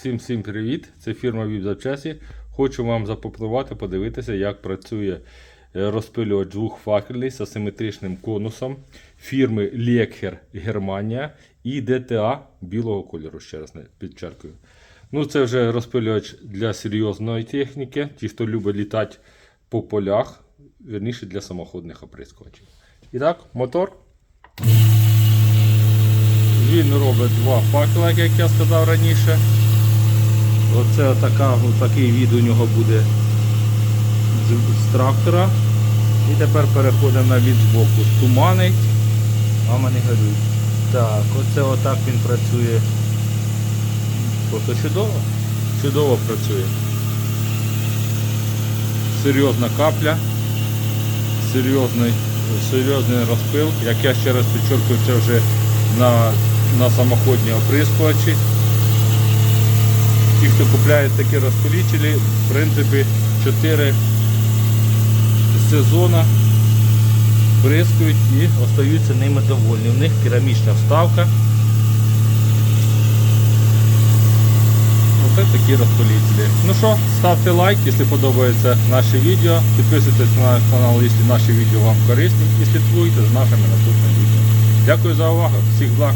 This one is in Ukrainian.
Всім всім привіт! Це фірма VIP запчасті. Хочу вам запропонувати подивитися, як працює е, розпилювач двохфакельний з асиметричним конусом фірми Lekher Германія і DTA білого кольору. Ще раз підчеркую. Ну, це вже розпилювач для серйозної техніки. Ті, хто любить літати по полях, верніше для самоходних оприскувачів. І так, мотор. Він робить два факела, як я сказав раніше. Оце отака, такий від у нього буде з, трактора. І тепер переходимо на від збоку. Туманить, а мене горюють. Так, оце отак він працює. Просто чудово. Чудово працює. Серйозна капля, серйозний, серйозний розпил. Як я ще раз підчеркую, це вже на, на самоходні оприскувачі. Ті, хто купляє такі розпилителі, в принципі, 4 сезона бризкають і остаються ними довольні. У них керамічна вставка. Оце такі розпилителі. Ну що, ставте лайк, якщо подобається наше відео. Підписуйтесь на наш канал, якщо наші відео вам корисні і слідкуйте за нашими наступними відео. Дякую за увагу, всіх благ!